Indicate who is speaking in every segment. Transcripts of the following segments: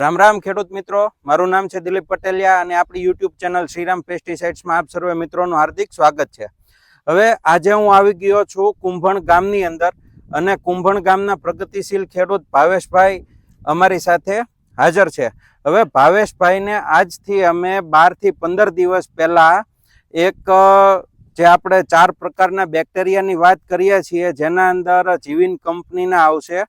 Speaker 1: રામ રામ ખેડૂત મિત્રો, મારું નામ છે દિલીપ પટેલિયા અને આપણી યુટ્યુબ ચેનલ શ્રીરામ પેસ્ટિસાઇડ્સમાં આપ સર્વે મિત્રોનું હાર્દિક સ્વાગત છે. હવે આજે હું આવી ગયો છું કુંભણ ગામની અંદર અને કુંભણ ગામના પ્રગતિશીલ ખેડૂત ભાવેશભાઈ અમારી સાથે હાજર છે. હવે ભાવેશભાઈને આજથી અમે બારથી પંદર દિવસ પહેલાં એક જે આપણે ચાર પ્રકારના બેક્ટેરિયાની વાત કરીએ છીએ, જેના અંદર જીવિન કંપનીના આવશે.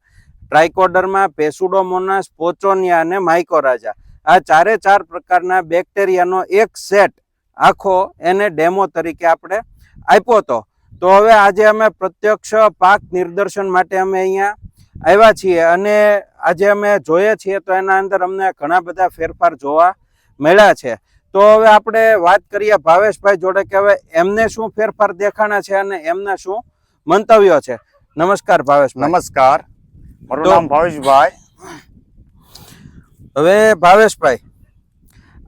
Speaker 1: ટ્રાઇકોડર્મા પેસુડોમોનાસ, પોચોનિયા અને માઇકોરાજા. આ ચારે ચાર પ્રકારના બેક્ટેરિયાનો એક સેટ આખો એને ડેમો તરીકે આપણે આપ્યો હતો. તો હવે આજે અમે પ્રત્યક્ષ પાક નિદર્શન માટે અમે અહીંયા આવ્યા છીએ અને આજે અમે જોઈએ છીએ તો એના અંદર અમને ઘણા બધા ફેરફાર જોવા મળ્યા છે. તો હવે આપણે વાત કરીએ ભાવેશભાઈ જોડે કે હવે એમને શું ફેરફાર દેખાણા છે અને એમના શું મંતવ્યો છે. નમસ્કાર ભાવેશ
Speaker 2: નમસ્કાર. મારું નામ ભાવેશભાઈ.
Speaker 1: હવે ભાવેશભાઈ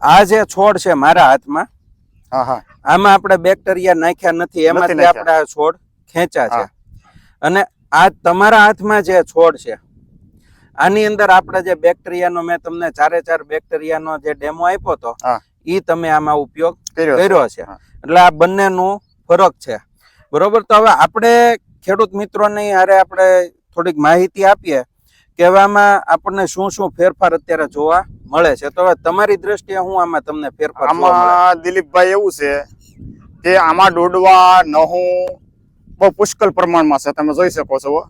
Speaker 1: આ જે છોડ છે મારા હાથમાં
Speaker 2: હા હા.
Speaker 1: આમાં આપણે બેક્ટેરિયા નાખ્યા નથી એમાંથી. આપણે આ છોડ ખેંચા છે. અને આ તમારા હાથમાં જે છોડ છે આની અંદર આપણે જે બેક્ટેરિયાનો મેં તમને ચારે ચાર બેક્ટેરિયાનો જે ડેમો આપ્યો હતો
Speaker 2: એ
Speaker 1: ઈ તમે આમાં ઉપયોગ
Speaker 2: કર્યો છે.
Speaker 1: એટલે આ બંનેનું ફરક છે. બરોબર? તો હવે આપણે ખેડૂત મિત્રોની હારે આપણે થોડીક માહિતી આપીએ. કે હવે આપણને શું શું ફેરફાર અત્યારે જોવા મળે છે? તો હવે તમારી દ્રષ્ટિએ હું આમાં તમને ફેરફાર
Speaker 2: આમાં દિલીપભાઈ એવું છે કે આમાં દોડવા નહું બહુ પુષ્કળ પ્રમાણમાં છે. તમે જોઈ શકો છો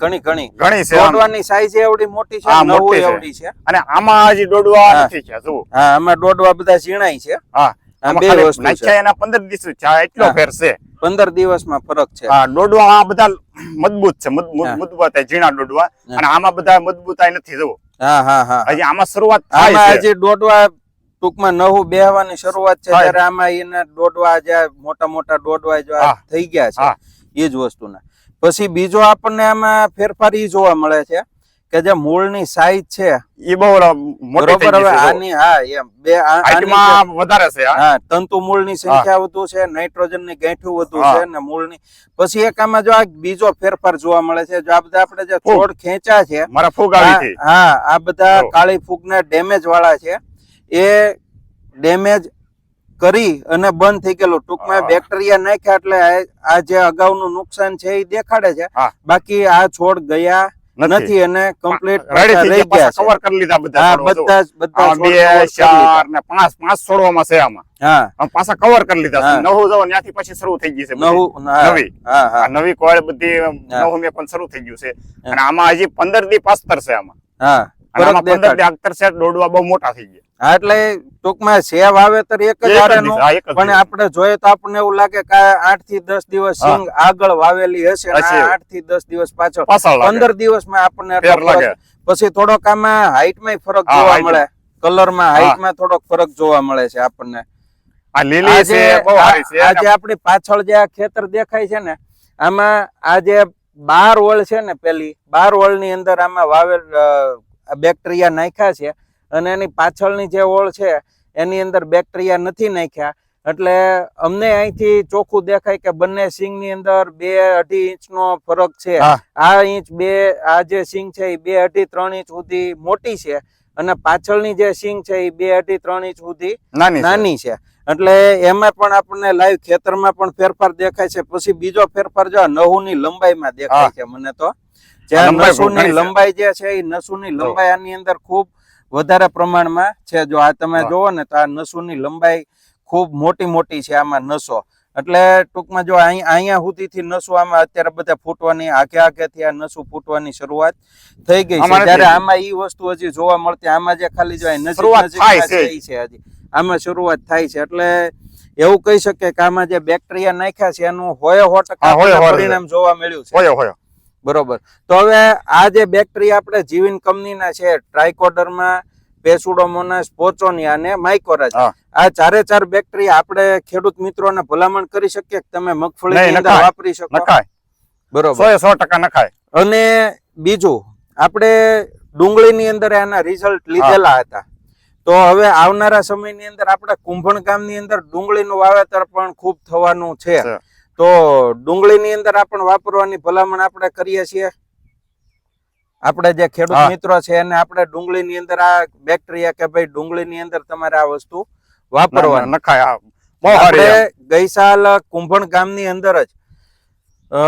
Speaker 1: ઘણી ઘણી.
Speaker 2: ઘણી છે
Speaker 1: દોડવાની સાઈઝ એવડી મોટી છે
Speaker 2: મોટી
Speaker 1: એવડી છે.
Speaker 2: અને આમાં હજી દોડવા. નથી છે જુઓ.
Speaker 1: હા આમાં દોડવા બધા ઝીણાય છે.
Speaker 2: હા.
Speaker 1: બે વસ્તુ છે.
Speaker 2: એના પંદર દિવસ છે. એટલો ફેર છે.
Speaker 1: પંદર દિવસમાં ફરક છે.
Speaker 2: હા દોડવા આ બધા મજબૂત છે મજબૂત ઝીણા
Speaker 1: ડોડવા
Speaker 2: અને આમાં બધા મજબૂતાઈ નથી જવો
Speaker 1: હા હા હા.
Speaker 2: હજી આમાં શરૂઆત
Speaker 1: આમાં
Speaker 2: થાય
Speaker 1: હજી દોડવા ટૂંકમાં નવું બેહવાની શરૂઆત છે ત્યારે આમાં એના દોડવા જે મોટા મોટા દોડવા જો થઈ ગયા છે. એ જ વસ્તુના. પછી બીજો આપણને આમાં ફેરફાર ઈ જોવા મળે છે કે જે મૂળની સાઈઝ છે
Speaker 2: એ બહુ મોટી થઈ
Speaker 1: હવે. આની હા એમ બે
Speaker 2: હાઈટમાં વધારે છે.
Speaker 1: હા તંતુ મૂળની સંખ્યા વધુ છે નાઇટ્રોજનની ગાંઠું વધુ છે ને મૂળની પછી એક આમાં જો આ બીજો ફેરફાર જોવા મળે છે જો આ બધા આપણે જે. છોડ ખેંચા છે
Speaker 2: મારા ફૂગ આવી
Speaker 1: હા આ બધા. કાળી ફૂગના ડેમેજ વાળા છે એ ડેમેજ કરી અને બંધ થઈ ગયેલું ટૂંકમાં બેક્ટેરિયા નાખ્યા એટલે આ- આ જે અગાઉનું નુકસાન છે એ દેખાડે છે બાકી આ છોડ ગયા
Speaker 2: નથી
Speaker 1: અને કમ્પ્લીટ રહી
Speaker 2: ગયા
Speaker 1: ગયા
Speaker 2: કવર કરી લીધા બધા.
Speaker 1: બધા બધા
Speaker 2: બે. ચાર ને પાંચ પાંચ છોડવામાં છે આમાં
Speaker 1: હા
Speaker 2: પાછા કવર કરી લીધા. નવું જવાનું ત્યાંથી પછી શરૂ થઈ ગઈ છે.
Speaker 1: નવું
Speaker 2: નવી. નવી કોળ બધી. નવું મેં પણ શરૂ થઈ ગયું છે અને આમાં હજી પંદર દી પાસ્તર છે આમાં
Speaker 1: હા
Speaker 2: દોડવા બહુ મોટા થઈ ગયા.
Speaker 1: હા એટલે ટૂંકમાં છે વાવેતર એક જ પણ આપણે જોઈએ તો આપણને એવું લાગે કે આઠથી દસ દિવસ. સિંગ આગળ વાવેલી હશે આઠથી દસ દિવસ પાછળ. પંદર દિવસમાં આપણને પછી થોડોક આમાં હાઈટમાં ફરક જોવા
Speaker 2: મળે
Speaker 1: મળે. કલરમાં
Speaker 2: હા.
Speaker 1: હાઈટમાં થોડોક ફરક જોવા મળે છે આપણને.
Speaker 2: આ લીલી
Speaker 1: આજે
Speaker 2: છે બહુ સારી છે
Speaker 1: આજે આપણી પાછળ જે આ ખેતર દેખાય છે ને આમાં આ જે બાર વળ છે ને પેલી બાર વળની અંદર આમાં વાવેલ બેક્ટેરિયા નાખ્યા છે અને એની પાછળની જે ઓળ છે એની અંદર બેક્ટેરિયા નથી નાખ્યા. એટલે અમને અહીંથી ચોખ્ખું દેખાય કે બંને સિંગની અંદર બે અઢી ઇંચનો ફરક છે. આ ઇંચ બે આ જે સિંગ છે એ બે અઢી ત્રણ ઇંચ સુધી મોટી છે અને પાછળની જે સિંગ છે એ બે અઢી ત્રણ ઇંચ સુધી
Speaker 2: નાની છે.
Speaker 1: એટલે એમાં પણ આપણને લાઈવ ખેતરમાં પણ ફેરફાર દેખાય છે. પછી બીજો ફેરફાર જો નહુની લંબાઈમાં દેખાય છે મને તો. જે નસોની લંબાઈ જે છે એ નસોની લંબાઈ આની અંદર ખૂબ વધારે પ્રમાણમાં છે. જો આ તમે જોવો ને તો આ નસોની લંબાઈ ખૂબ મોટી મોટી છે આમાં નસો. એટલે ટૂંકમાં જો અહીંયા સુધીથી નસો આમાં અત્યારે બધા ફૂટવાની આખે આખેથી આ નસો ફૂટવાની શરૂઆત થઈ ગઈ છે. જ્યારે આમાં એ વસ્તુ હજી જોવા મળતી આમાં જે ખાલી જો નજીક
Speaker 2: છે.
Speaker 1: હજી. આમાં શરૂઆત થાય છે. એટલે એવું કહી શકીએ કે આમાં જે બેક્ટેરિયા નાખ્યા છે એનું હોય
Speaker 2: હો ટકા.
Speaker 1: પરિણામ જોવા મળ્યું છે. બરોબર. તો હવે આ જે બેક્ટેરિયા આપણે જીવિન કંપનીના છે ટ્રાયકોડરમાં પેસુડોમોનાસ પોચોનિયા અને
Speaker 2: માઇકોરા
Speaker 1: આ ચારે ચાર બેક્ટેરિયા આપણે ખેડૂત મિત્રોને ભલામણ કરી શકીએ કે તમે
Speaker 2: નખાય.
Speaker 1: વાપરી શકો? બરોબર.
Speaker 2: સો ટકા નખાય.
Speaker 1: અને બીજું આપણે ડુંગળીની અંદર એના રિઝલ્ટ લીધેલા હતા. તો હવે આવનારા સમયની અંદર આપણે કુંભણ ગામની અંદર ડુંગળીનું વાવેતર પણ ખૂબ થવાનું છે. તો ડુંગળીની અંદર આપણે વાપરવાની ભલામણ આપણે કરીએ છીએ. આપણે જે ખેડૂત મિત્રો છે એને આપણે ડુંગળીની અંદર આ બેક્ટેરિયા કે ભાઈ ડુંગળીની અંદર તમારે આ વસ્તુ વાપરવાની.
Speaker 2: નખાય
Speaker 1: આપણે ગઈસાલ કુંભણ ગામની અંદર જ અ,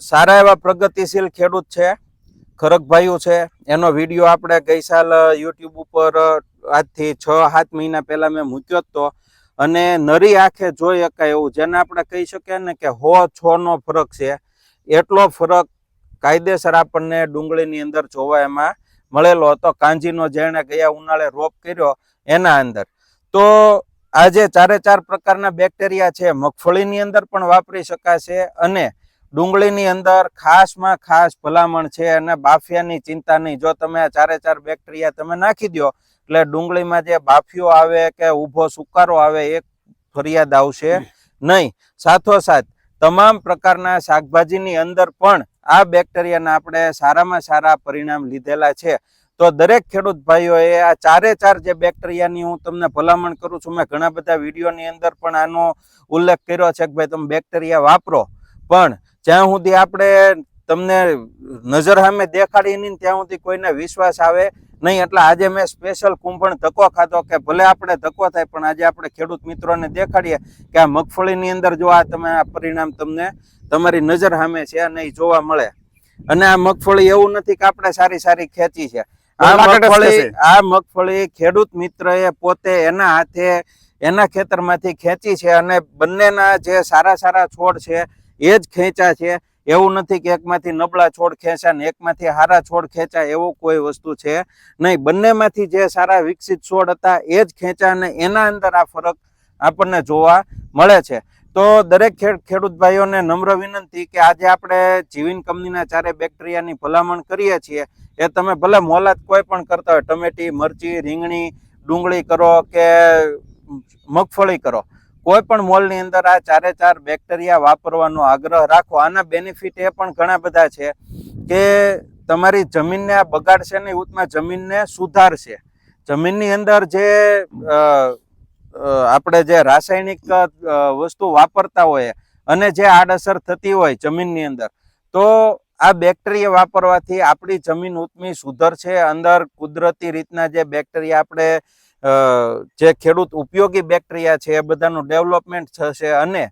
Speaker 1: સારા એવા પ્રગતિશીલ ખેડૂત છે ખરકભાઈઓ છે. એનો વીડિયો આપણે ગઈસાલ યુટ્યુબ ઉપર આજથી છ સાત મહિના પહેલા મેં મૂક્યો જ તો. અને નરી આંખે જોઈ શકાય એવું. જેને આપણે કહી શકીએ ને કે હો છો નો ફરક છે. એટલો ફરક કાયદેસર આપણને ડુંગળીની અંદર જોવા એમાં મળેલો હતો. કાંજીનો જેણે ગયા ઉનાળે રોપ કર્યો એના અંદર. તો આજે ચારે ચાર પ્રકારના બેક્ટેરિયા છે. મગફળીની અંદર પણ વાપરી શકાશે અને ડુંગળીની અંદર ખાસમાં ખાસ ભલામણ છે અને બાફિયાની ચિંતા નહીં જો તમે ચારે ચાર બેક્ટેરિયા તમે નાખી દો એટલે ડુંગળીમાં જે બાફિયો આવે કે ઊભો સુકારો આવે એક ફરિયાદ આવશે નહીં. સાથોસાથ તમામ પ્રકારના શાકભાજીની અંદર પણ આ બેક્ટેરિયાના આપણે સારામાં સારા પરિણામ લીધેલા છે. તો દરેક ખેડૂત ભાઈઓએ આ ચારે ચાર જે બેક્ટેરિયાની હું તમને ભલામણ કરું છું મેં ઘણા બધા વિડીયોની અંદર પણ આનો ઉલ્લેખ કર્યો છે કે ભાઈ તમે બેક્ટેરિયા વાપરો. પણ જ્યાં સુધી આપણે તમને નજર સામે દેખાડી નહીં ત્યાં સુધી કોઈને વિશ્વાસ આવે નહીં એટલે આજે મેં સ્પેશિયલ કુંભણ ધક્કો ખાધો કે ભલે આપણે ધક્કો થાય પણ આજે આપણે ખેડૂત મિત્રોને દેખાડીએ કે આ મગફળીની અંદર જો આ તમે આ પરિણામ તમને તમારી નજર સામે છે અને એ જોવા મળે. અને આ મગફળી એવું નથી કે આપણે સારી સારી ખેંચી છે. આ મગફળી. આ મગફળી ખેડૂત મિત્રએ પોતે એના હાથે એના ખેતરમાંથી ખેંચી છે અને બંનેના જે સારા સારા છોડ છે એ જ ખેંચા છે. એવું નથી કે એકમાંથી નબળા છોડ ખેંચા ને એકમાંથી હારા છોડ ખેંચ્યા એવું કોઈ વસ્તુ છે નહીં. બંનેમાંથી જે સારા વિકસિત છોડ હતા એ જ ખેંચા અને એના અંદર આ ફરક આપણને જોવા મળે છે. તો દરેક ખેડ- ખેડૂત ભાઈઓને નમ્ર વિનંતી કે આજે આપણે જીવિન કંપનીના ચારે બેક્ટેરિયાની ભલામણ કરીએ છીએ. એ તમે ભલે મોલાત કોઈ પણ કરતા હોય, ટમેટી, મરચી, રીંગણી, ડુંગળી કરો કે મગફળી કરો કોઈ પણ મોલની અંદર આ ચારે ચાર બેક્ટેરિયા વાપરવાનો આગ્રહ રાખો. આના બેનિફિટ એ પણ ઘણા બધા છે કે તમારી જમીનને આ બગાડશે નહીં, ઉતમાં જમીનને સુધારશે. જમીનની અંદર જે આપણે જે રાસાયણિક વસ્તુ વાપરતા હોઈએ અને જે આડઅસર થતી હોય જમીનની અંદર, તો આ બેક્ટેરિયા વાપરવાથી આપણી જમીન ઉત્મી સુધરશે. અંદર કુદરતી રીતના જે બેક્ટેરિયા આપણે જે ખેડૂત ઉપયોગી બેક્ટેરિયા છે એ બધાનું ડેવલપમેન્ટ થશે અને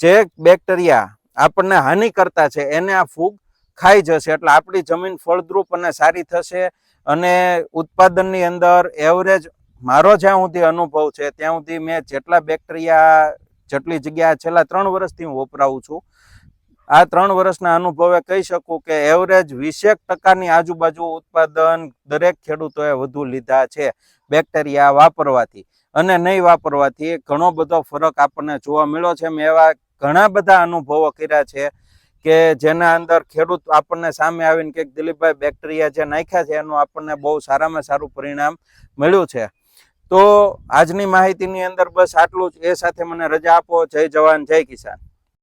Speaker 1: જે બેક્ટેરિયા આપણને હાનિ કરતા છે એને આ ફૂગ ખાઈ જશે. એટલે આપણી જમીન ફળદ્રુપ અને સારી થશે અને ઉત્પાદનની અંદર એવરેજ મારો જ્યાં સુધી અનુભવ છે ત્યાં સુધી મેં જેટલા બેક્ટેરિયા જેટલી જગ્યા છેલ્લા ત્રણ વર્ષથી હું વપરાવું છું આ ત્રણ વર્ષના અનુભવે કહી શકું કે એવરેજ વીસેક ટકાની આજુબાજુ ઉત્પાદન દરેક ખેડૂતોએ વધુ લીધા છે બેક્ટેરિયા વાપરવાથી. અને નહીં વાપરવાથી ઘણો બધો ફરક આપણને જોવા મળ્યો છે. મેં એવા ઘણા બધા અનુભવો કર્યા છે કે જેના અંદર ખેડૂત આપણને સામે આવીને કે દિલીપભાઈ બેક્ટેરિયા જે નાખ્યા છે એનું આપણને બહુ સારામાં સારું પરિણામ મળ્યું છે. તો આજની માહિતીની અંદર બસ આટલું જ. એ સાથે મને રજા આપો. જય જવાન, જય કિસાન.